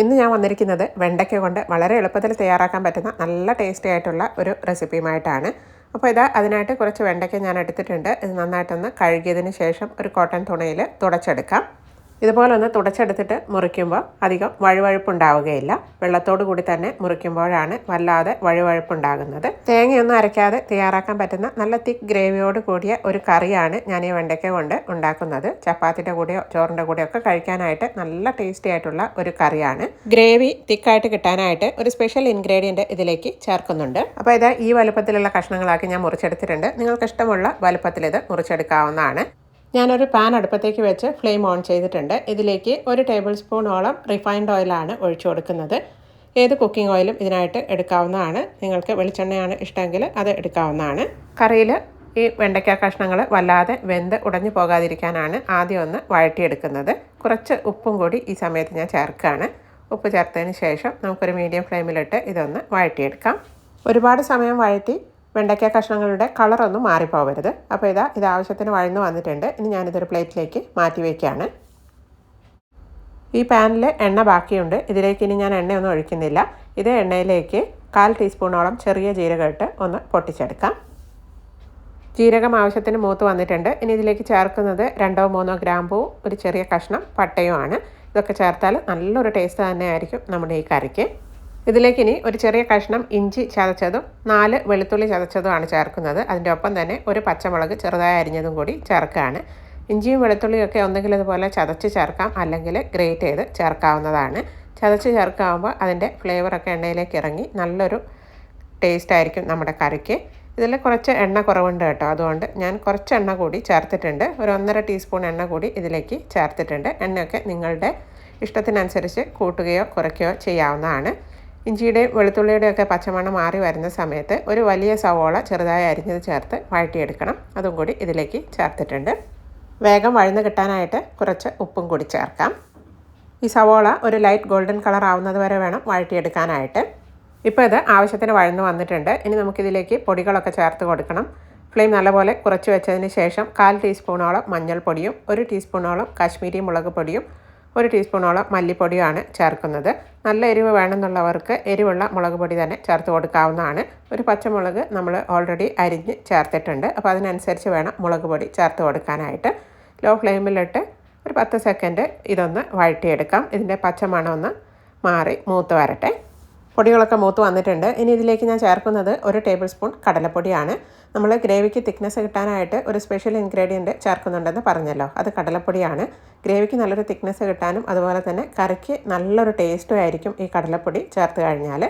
ഇന്ന് ഞാൻ വന്നിരിക്കുന്നത് വെണ്ടയ്ക്ക കൊണ്ട് വളരെ എളുപ്പത്തിൽ തയ്യാറാക്കാൻ പറ്റുന്ന നല്ല ടേസ്റ്റി ആയിട്ടുള്ള ഒരു റെസിപ്പിയുമായിട്ടാണ് അപ്പോൾ ഇതാ അതിനായിട്ട് കുറച്ച് വെണ്ടയ്ക്ക ഞാൻ എടുത്തിട്ടുണ്ട്. ഇത് നന്നായിട്ടൊന്ന് കഴുകിയതിന് ശേഷം ഒരു കോട്ടൺ തുണിയിൽ തുടച്ചെടുക്കാം. ഇതുപോലെ ഒന്ന് തുടച്ചെടുത്തിട്ട് മുറിക്കുമ്പോൾ അധികം വഴുവഴുപ്പുണ്ടാവുകയില്ല. വെള്ളത്തോടു കൂടി തന്നെ മുറിക്കുമ്പോഴാണ് വല്ലാതെ വഴുവഴുപ്പുണ്ടാകുന്നത്. തേങ്ങയൊന്നും അരയ്ക്കാതെ തയ്യാറാക്കാൻ പറ്റുന്ന നല്ല തിക്ക് ഗ്രേവിയോട് കൂടിയ ഒരു കറിയാണ് ഞാൻ ഈ വെണ്ടയ്ക്ക കൊണ്ട് ഉണ്ടാക്കുന്നത്. ചപ്പാത്തിന്റെ കൂടെയോ ചോറിന്റെ കൂടെയോ ഒക്കെ കഴിക്കാനായിട്ട് നല്ല ടേസ്റ്റി ആയിട്ടുള്ള ഒരു കറിയാണ്. ഗ്രേവി തിക്കായിട്ട് കിട്ടാനായിട്ട് ഒരു സ്പെഷ്യൽ ഇൻഗ്രീഡിയന്റ് ഇതിലേക്ക് ചേർക്കുന്നുണ്ട്. അപ്പോൾ ഇത് ഈ വലുപ്പത്തിലുള്ള കഷ്ണങ്ങളാക്കി ഞാൻ മുറിച്ചെടുത്തിട്ടുണ്ട്. നിങ്ങൾക്ക് ഇഷ്ടമുള്ള വലുപ്പത്തിൽ ഇത് മുറിച്ചെടുക്കാവുന്നതാണ്. ഞാനൊരു പാൻ അടുപ്പത്തേക്ക് വെച്ച് ഫ്ലെയിം ഓൺ ചെയ്തിട്ടുണ്ട്. ഇതിലേക്ക് ഒരു ടേബിൾ സ്പൂണോളം റിഫൈൻഡ് ഓയിലാണ് ഒഴിച്ചു കൊടുക്കുന്നത്. ഏത് കുക്കിംഗ് ഓയിലും ഇതിനായിട്ട് എടുക്കാവുന്നതാണ്. നിങ്ങൾക്ക് വെളിച്ചെണ്ണയാണ് ഇഷ്ടമെങ്കിൽ അത് എടുക്കാവുന്നതാണ്. കറിയിൽ ഈ വെണ്ടയ്ക്ക കഷ്ണങ്ങൾ വല്ലാതെ വെന്ത് ഉടഞ്ഞു പോകാതിരിക്കാനാണ് ആദ്യം ഒന്ന് വഴറ്റിയെടുക്കുന്നത്. കുറച്ച് ഉപ്പും കൂടി ഈ സമയത്ത് ഞാൻ ചേർക്കുകയാണ്. ഉപ്പ് ചേർത്തതിന് ശേഷം നമുക്കൊരു മീഡിയം ഫ്ലെയിമിലിട്ട് ഇതൊന്ന് വഴറ്റിയെടുക്കാം. ഒരുപാട് സമയം വഴറ്റി വെണ്ടയ്ക്ക കഷ്ണങ്ങളുടെ കളറൊന്നും മാറിപ്പോവരുത്. അപ്പോൾ ഇതാ ഇത് ആവശ്യത്തിന് വഴന്ന് വന്നിട്ടുണ്ട്. ഇനി ഞാനിതൊരു പ്ലേറ്റിലേക്ക് മാറ്റി വയ്ക്കുകയാണ്. ഈ പാനിൽ എണ്ണ ബാക്കിയുണ്ട്. ഇതിലേക്ക് ഇനി ഞാൻ എണ്ണയൊന്നും ഒഴിക്കുന്നില്ല. ഇത് എണ്ണയിലേക്ക് കാൽ ടീസ്പൂണോളം ചെറിയ ജീരകം ഇട്ട് ഒന്ന് പൊട്ടിച്ചെടുക്കാം. ജീരകം ആവശ്യത്തിന് മൂത്ത് വന്നിട്ടുണ്ട്. ഇനി ഇതിലേക്ക് ചേർക്കുന്നത് രണ്ടോ മൂന്നോ ഗ്രാമ്പൂ ഒരു ചെറിയ കഷ്ണം പട്ടയുമാണ്. ഇതൊക്കെ ചേർത്താൽ നല്ലൊരു ടേസ്റ്റ് തന്നെയായിരിക്കും നമ്മുടെ ഈ കറിക്ക്. ഇതിലേക്ക് ഇനി ഒരു ചെറിയ കഷ്ണം ഇഞ്ചി ചതച്ചതും നാല് വെളുത്തുള്ളി ചതച്ചതുമാണ് ചേർക്കുന്നത്. അതിന്റെ ഒപ്പം തന്നെ ഒരു പച്ചമുളക് ചെറുതായി അരിഞ്ഞതും കൂടി ചേർക്കുകയാണ്. ഇഞ്ചിയും വെളുത്തുള്ളിയും ഒക്കെ ഒന്നുകിൽ ഇതുപോലെ ചതച്ച് ചേർക്കാം അല്ലെങ്കിൽ ഗ്രേറ്റ് ചെയ്ത് ചേർക്കാവുന്നതാണ്. ചതച്ച് ചേർക്കാവുമ്പോൾ അതിന്റെ ഫ്ലേവറൊക്കെ എണ്ണയിലേക്ക് ഇറങ്ങി നല്ലൊരു ടേസ്റ്റ് ആയിരിക്കും നമ്മുടെ കറിക്ക്. ഇതിൽ കുറച്ച് എണ്ണ കുറവുണ്ട് കേട്ടോ. അതുകൊണ്ട് ഞാൻ കുറച്ച് എണ്ണ കൂടി ചേർത്തിട്ടുണ്ട്. ഒരു ഒന്നര ടീസ്പൂൺ എണ്ണ കൂടി ഇതിലേക്ക് ചേർത്തിട്ടുണ്ട്. എണ്ണയൊക്കെ നിങ്ങളുടെ ഇഷ്ടത്തിനനുസരിച്ച് കൂട്ടുകയോ കുറയ്ക്കുകയോ ചെയ്യാവുന്നതാണ്. ഇഞ്ചിയുടെയും വെളുത്തുള്ളിയുടെയൊക്കെ പച്ചമണം മാറി വരുന്ന സമയത്ത് ഒരു വലിയ സവോള ചെറുതായി അരിഞ്ഞത് ചേർത്ത് വഴറ്റിയെടുക്കണം. അതും കൂടി ഇതിലേക്ക് ചേർത്തിട്ടുണ്ട്. വേഗം വഴന്ന് കിട്ടാനായിട്ട് കുറച്ച് ഉപ്പും കൂടി ചേർക്കാം. ഈ സവോള ഒരു ലൈറ്റ് ഗോൾഡൻ കളർ ആവുന്നത് വരെ വേണം വഴറ്റിയെടുക്കാനായിട്ട്. ഇപ്പോൾ ഇത് ആവശ്യത്തിന് വഴന്ന് വന്നിട്ടുണ്ട്. ഇനി നമുക്കിതിലേക്ക് പൊടികളൊക്കെ ചേർത്ത് കൊടുക്കണം. ഫ്ലെയിം നല്ലപോലെ കുറച്ച് വെച്ചതിന് ശേഷം കാൽ ടീസ്പൂണോളം മഞ്ഞൾപ്പൊടിയും ഒരു ടീസ്പൂണോളം കാശ്മീരി മുളക് പൊടിയും ഒരു ടീസ്പൂണോളം മല്ലിപ്പൊടിയാണ് ചേർക്കുന്നത്. നല്ല എരിവ് വേണമെന്നുള്ളവർക്ക് എരിവുള്ള മുളക് പൊടി തന്നെ ചേർത്ത് കൊടുക്കാവുന്നതാണ്. ഒരു പച്ചമുളക് നമ്മൾ ഓൾറെഡി അരിഞ്ഞ് ചേർത്തിട്ടുണ്ട്. അപ്പോൾ അതിനനുസരിച്ച് വേണം മുളക് പൊടി ചേർത്ത് കൊടുക്കാനായിട്ട്. ലോ ഫ്ലെയിമിലിട്ട് ഒരു പത്ത് സെക്കൻഡ് ഇതൊന്ന് വഴറ്റിയെടുക്കാം. ഇതിന്റെ പച്ചമണമൊന്ന് മാറി മൂത്ത് വരട്ടെ. പൊടികളൊക്കെ മൂത്ത് വന്നിട്ടുണ്ട്. ഇനി ഇതിലേക്ക് ഞാൻ ചേർക്കുന്നത് ഒരു ടേബിൾ സ്പൂൺ കടലപ്പൊടിയാണ്. നമ്മൾ ഗ്രേവിക്ക് തിക്നെസ് കിട്ടാനായിട്ട് ഒരു സ്പെഷ്യൽ ഇൻഗ്രീഡിയന്റ് ചേർക്കുന്നുണ്ടെന്ന് പറഞ്ഞല്ലോ. അത് കടലപ്പൊടിയാണ്. ഗ്രേവിക്ക് നല്ലൊരു തിക്നെസ് കിട്ടാനും അതുപോലെ തന്നെ കറിക്ക് നല്ലൊരു ടേസ്റ്റും ആയിരിക്കും ഈ കടലപ്പൊടി ചേർത്ത് കഴിഞ്ഞാൽ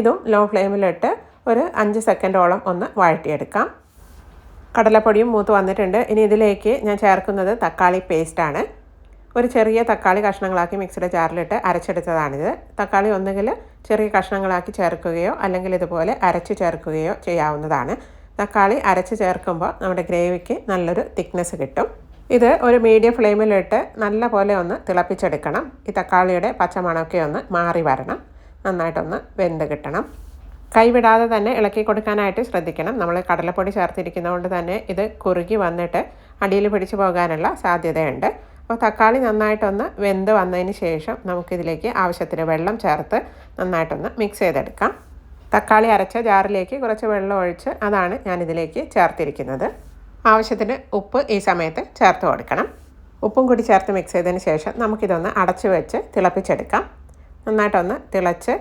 ഇതും ലോ ഫ്ലെയിമിലിട്ട് ഒരു അഞ്ച് സെക്കൻഡോളം ഒന്ന് വഴറ്റിയെടുക്കാം. കടലപ്പൊടിയും മൂത്ത് വന്നിട്ടുണ്ട്. ഇനി ഇതിലേക്ക് ഞാൻ ചേർക്കുന്നത് തക്കാളി പേസ്റ്റാണ്. ഒരു ചെറിയ തക്കാളി കഷ്ണങ്ങളാക്കി മിക്സിയുടെ ജാറിലിട്ട് അരച്ചെടുത്തതാണിത്. തക്കാളി ഒന്നുകിൽ ചെറിയ കഷ്ണങ്ങളാക്കി ചേർക്കുകയോ അല്ലെങ്കിൽ ഇതുപോലെ അരച്ച് ചേർക്കുകയോ ചെയ്യാവുന്നതാണ്. തക്കാളി അരച്ച് ചേർക്കുമ്പോൾ നമ്മുടെ ഗ്രേവിക്ക് നല്ലൊരു തിക്നെസ് കിട്ടും. ഇത് ഒരു മീഡിയം ഫ്ലെയിമിലിട്ട് നല്ല പോലെ ഒന്ന് തിളപ്പിച്ചെടുക്കണം. ഈ തക്കാളിയുടെ പച്ചമണമൊക്കെ ഒന്ന് മാറി വരണം. നന്നായിട്ടൊന്ന് വെന്ത് കിട്ടണം. കൈവിടാതെ തന്നെ ഇളക്കി കൊടുക്കാനായിട്ട് ശ്രദ്ധിക്കണം. നമ്മൾ കടലപ്പൊടി ചേർത്തിരിക്കുന്നതുകൊണ്ട് തന്നെ ഇത് കുറുകി വന്നിട്ട് അടിയിൽ പിടിച്ചു പോകാനുള്ള സാധ്യതയുണ്ട്. അപ്പോൾ തക്കാളി നന്നായിട്ടൊന്ന് വെന്ത് വന്നതിന് ശേഷം നമുക്കിതിലേക്ക് ആവശ്യത്തിന് വെള്ളം ചേർത്ത് നന്നായിട്ടൊന്ന് മിക്സ് ചെയ്തെടുക്കാം. തക്കാളി അരച്ച ജാറിലേക്ക് കുറച്ച് വെള്ളം ഒഴിച്ച് അതാണ് ഞാനിതിലേക്ക് ചേർത്തിരിക്കുന്നത്. ആവശ്യത്തിന് ഉപ്പ് ഈ സമയത്ത് ചേർത്ത് കൊടുക്കണം. ഉപ്പും കൂടി ചേർത്ത് മിക്സ് ചെയ്തതിന് ശേഷം നമുക്കിതൊന്ന് അടച്ചു വെച്ച് തിളപ്പിച്ചെടുക്കാം. നന്നായിട്ടൊന്ന് തിളച്ച്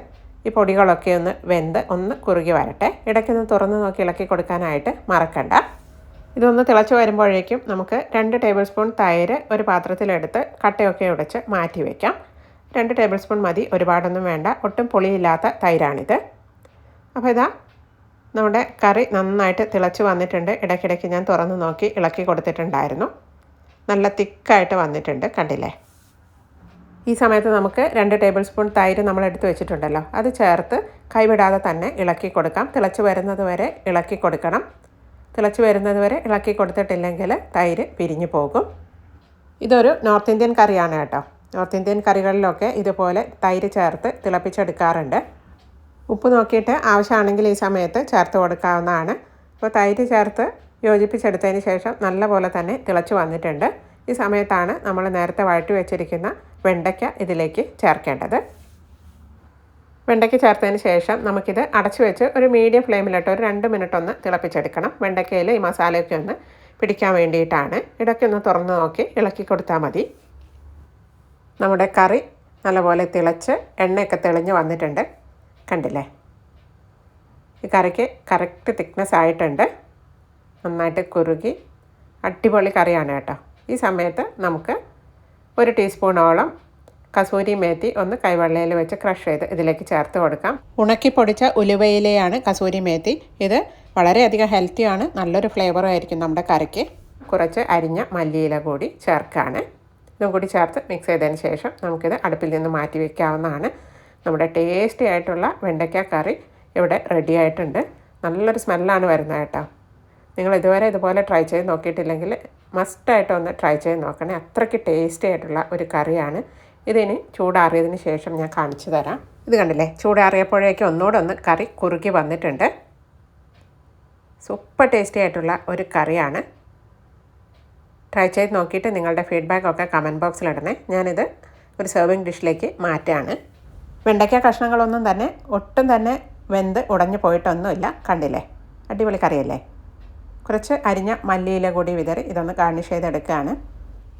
ഈ പൊടികളൊക്കെ ഒന്ന് വെന്ത് ഒന്ന് കുറുകി വരട്ടെ. ഇടയ്ക്കൊന്ന് തുറന്ന് നോക്കി ഇളക്കി കൊടുക്കാനായിട്ട് മറക്കണ്ട. ഇതൊന്ന് തിളച്ച് വരുമ്പോഴേക്കും നമുക്ക് രണ്ട് ടേബിൾ സ്പൂൺ തൈര് ഒരു പാത്രത്തിലെടുത്ത് കട്ടയൊക്കെ ഉടച്ച് മാറ്റി വയ്ക്കാം രണ്ട് ടേബിൾ സ്പൂൺ മതി ഒരുപാടൊന്നും വേണ്ട. ഒട്ടും പുളിയില്ലാത്ത തൈരാണിത്. അപ്പോൾ ഇതാ നമ്മുടെ കറി നന്നായിട്ട് തിളച്ച് വന്നിട്ടുണ്ട്. ഇടയ്ക്കിടയ്ക്ക് ഞാൻ തുറന്ന് നോക്കി ഇളക്കി കൊടുത്തിട്ടുണ്ടായിരുന്നു. നല്ല തിക്കായിട്ട് വന്നിട്ടുണ്ട് കണ്ടില്ലേ? ഈ സമയത്ത് നമുക്ക് രണ്ട് ടേബിൾ സ്പൂൺ തൈര് നമ്മൾ എടുത്തു വെച്ചിട്ടുണ്ടല്ലോ. അത് ചേർത്ത് കൈവിടാതെ തന്നെ ഇളക്കി കൊടുക്കാം. തിളച്ച് വരുന്നത് വരെ ഇളക്കി കൊടുക്കണം. തിളച്ച് വരുന്നത് വരെ ഇളക്കി കൊടുത്തിട്ടില്ലെങ്കിൽ തൈര് പിരിഞ്ഞു പോകും. ഇതൊരു നോർത്ത് ഇന്ത്യൻ കറിയാണ് കേട്ടോ. നോർത്ത് ഇന്ത്യൻ കറികളിലൊക്കെ ഇതുപോലെ തൈര് ചേർത്ത് തിളപ്പിച്ചെടുക്കാറുണ്ട്. ഉപ്പ് നോക്കിയിട്ട് ആവശ്യമാണെങ്കിൽ ഈ സമയത്ത് ചേർത്ത് കൊടുക്കാവുന്നതാണ്. അപ്പോൾ തൈര് ചേർത്ത് യോജിപ്പിച്ചെടുത്തതിന് ശേഷം നല്ലപോലെ തന്നെ തിളച്ച് വന്നിട്ടുണ്ട്. ഈ സമയത്താണ് നമ്മൾ നേരത്തെ വഴറ്റി വെച്ചിരിക്കുന്ന വെണ്ടയ്ക്ക ഇതിലേക്ക് ചേർക്കേണ്ടത്. വെണ്ടയ്ക്ക് ചേർത്തതിന് ശേഷം നമുക്കിത് അടച്ചു വെച്ച് ഒരു മീഡിയം ഫ്ലെയിമിലിട്ട് ഒരു രണ്ട് മിനിറ്റ് ഒന്ന് തിളപ്പിച്ചെടുക്കണം. വെണ്ടയ്ക്കയിൽ ഈ മസാലയൊക്കെ ഒന്ന് പിടിക്കാൻ വേണ്ടിയിട്ടാണ്. ഇടയ്ക്ക് ഒന്ന് തുറന്ന് നോക്കി ഇളക്കി കൊടുത്താൽ മതി. നമ്മുടെ കറി നല്ലപോലെ തിളച്ച് എണ്ണയൊക്കെ തെളിഞ്ഞ് വന്നിട്ടുണ്ട്. കണ്ടില്ലേ? ഈ കറിക്ക് കറക്റ്റ് തിക്നെസ് ആയിട്ടുണ്ട്. നന്നായിട്ട് കുറുകി അടിപൊളി കറിയാണ് കേട്ടോ. ഈ സമയത്ത് നമുക്ക് ഒരു ടീസ്പൂണോളം കസൂരി മേത്തി ഒന്ന് കൈവെള്ളയിൽ വെച്ച് ക്രഷ് ചെയ്ത് ഇതിലേക്ക് ചേർത്ത് കൊടുക്കാം. ഉണക്കി പൊടിച്ച ഉലുവയിലയാണ് കസൂരി മേത്തി. ഇത് വളരെയധികം ഹെൽത്തിയാണ് നല്ലൊരു ഫ്ലേവറും ആയിരിക്കും നമ്മുടെ കറിക്ക്. കുറച്ച് അരിഞ്ഞ മല്ലിയില കൂടി ചേർക്കാണ്. ഇതും കൂടി ചേർത്ത് മിക്സ് ചെയ്തതിന് ശേഷം നമുക്കിത് അടുപ്പിൽ നിന്ന് മാറ്റി വയ്ക്കാവുന്നതാണ് നമ്മുടെ ടേസ്റ്റി ആയിട്ടുള്ള വെണ്ടയ്ക്ക കറി ഇവിടെ റെഡി ആയിട്ടുണ്ട്. നല്ലൊരു സ്മെല്ലാണ് വരുന്നത് കേട്ടോ. നിങ്ങൾ ഇതുവരെ ഇതുപോലെ ട്രൈ ചെയ്ത് നോക്കിയിട്ടില്ലെങ്കിൽ മസ്റ്റായിട്ട് ഒന്ന് ട്രൈ ചെയ്ത് നോക്കണേ. അത്രയ്ക്ക് ടേസ്റ്റി ആയിട്ടുള്ള ഒരു കറിയാണ്. ഇതിനി ചൂടാറിയതിന് ശേഷം ഞാൻ കാണിച്ചു തരാം. ഇത് കണ്ടില്ലേ? ചൂടാറിയപ്പോഴേക്കും ഒന്നുകൂടെ ഒന്ന് കറി കുറുകി വന്നിട്ടുണ്ട്. സൂപ്പർ ടേസ്റ്റി ആയിട്ടുള്ള ഒരു കറിയാണ്. ട്രൈ ചെയ്ത് നോക്കിയിട്ട് നിങ്ങളുടെ ഫീഡ്ബാക്കൊക്കെ കമന്റ് ബോക്സിലിടണേ ഞാനിത് ഒരു സെർവിങ് ഡിഷിലേക്ക് മാറ്റാണ്. വെണ്ടയ്ക്ക കഷ്ണങ്ങളൊന്നും തന്നെ ഒട്ടും തന്നെ വെന്ത് ഉടഞ്ഞു പോയിട്ടൊന്നുമില്ല. കണ്ടില്ലേ? അടിപൊളി കറിയല്ലേ? കുറച്ച് അരിഞ്ഞ മല്ലിയില കൂടി വിതറി ഇതൊന്ന് ഗാർണിഷ് ചെയ്തെടുക്കുകയാണ്.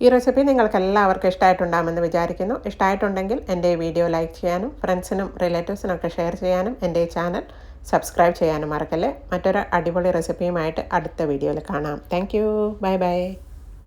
ഈ റെസിപ്പി നിങ്ങൾക്ക് എല്ലാവർക്കും ഇഷ്ടമായിട്ടുണ്ടാകുമെന്ന് വിചാരിക്കുന്നു. ഇഷ്ടമായിട്ടുണ്ടെങ്കിൽ എന്റെ ഈ വീഡിയോ ലൈക്ക് ചെയ്യാനും ഫ്രണ്ട്സിനും റിലേറ്റീവ്സിനും ഒക്കെ ഷെയർ ചെയ്യാനും എന്റെ ഈ ചാനൽ സബ്സ്ക്രൈബ് ചെയ്യാനും മറക്കല്ലേ? മറ്റൊരു അടിപൊളി റെസിപ്പിയുമായിട്ട് അടുത്ത വീഡിയോയിൽ കാണാം. Thank bye bye.